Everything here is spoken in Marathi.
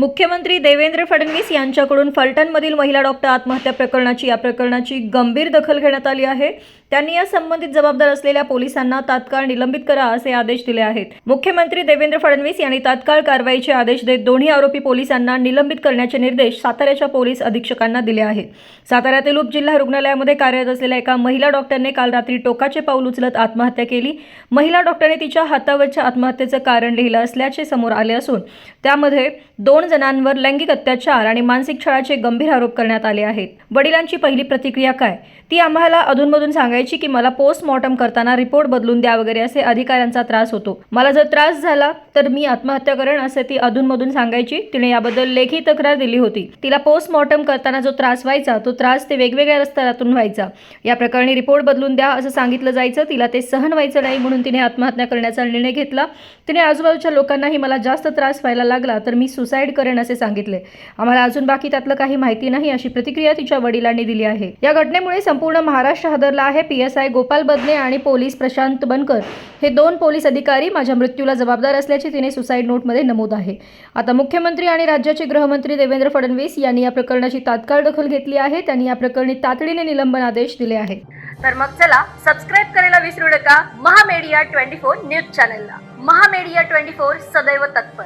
मुख्यमंत्री देवेंद्र फडणवीस यांच्याकडून फलटणमधील महिला डॉक्टर आत्महत्या प्रकरणाची या प्रकरणाची गंभीर दखल घेण्यात आली आहे. त्यांनी या संबंधित जबाबदार असलेल्या पोलिसांना तात्काळ निलंबित करा असे आदेश दिले आहेत. मुख्यमंत्री देवेंद्र फडणवीस यांनी तात्काळ कारवाईचे आदेश देत दोन्ही आरोपी पोलिसांना निलंबित करण्याचे निर्देश साताऱ्याच्या पोलीस अधीक्षकांना दिले आहेत. साताऱ्यातील उपजिल्हा रुग्णालयामध्ये कार्यरत असलेल्या एका महिला डॉक्टरने काल रात्री टोकाचे पाऊल उचलत आत्महत्या केली. महिला डॉक्टरने तिच्या हातावरच्या आत्महत्येचं कारण लिहिलं असल्याचे समोर आले असून त्यामध्ये दोन जणांवर लैंगिक अत्याचार आणि मानसिक छळाचे गंभीर आरोप करण्यात आले आहेत. वडिलांची पहिली प्रतिक्रिया काय? ती आम्हाला अधूनमधून सांगायची की मला पोस्टमॉर्टम करताना रिपोर्ट बदलून द्या वगैरे असे अधिकाऱ्यांचा त्रास होतो. मला जर त्रास झाला तर मी आत्महत्या करेन असे ती अधूनमधून सांगायची. तिने याबद्दल लेखी तक्रार दिली होती. तिला पोस्टमॉर्टम करताना जो त्रास व्हायचा तो त्रास ते वेगवेगळ्या स्तरातून व्हायचा. या प्रकरणी रिपोर्ट बदलून द्या असं सांगितलं जायचं. तिला ते सहन व्हायचं नाही म्हणून तिने आत्महत्या करण्याचा निर्णय घेतला. तिने आजूबाजूच्या लोकांनाही मला जास्त त्रास व्हायला लागला तर मी सुसाईड करेन असे सांगितले. आम्हाला अजून बाकी त्यातलं काही माहिती नाही अशी प्रतिक्रिया तिच्या वडिलांनी दिली आहे. या घटनेमुळे संपूर्ण महाराष्ट्र हादरला आहे. P S I Gopal Badne आणि पोलीस प्रशांत बनकर हे दोन पोलीस अधिकारी माझ्या मृत्यूला जबाबदार असल्याचे तिने सुसाईड नोटमध्ये नमूद आहे. आता मुख्यमंत्री आणि राज्याचे गृहमंत्री देवेंद्र फडणवीस यांनी या प्रकरणाची तात्काळ दखल घेतली आहे. त्यांनी या प्रकरणी तातडीने निलंबन आदेश दिले आहेत तर मग चला सबस्क्राईब करायला विसरू नका. महामेडिया ट्वेंटी फोर न्यूज चॅनलला. महामेडिया ट्वेंटी फोर सदैव तत्पर.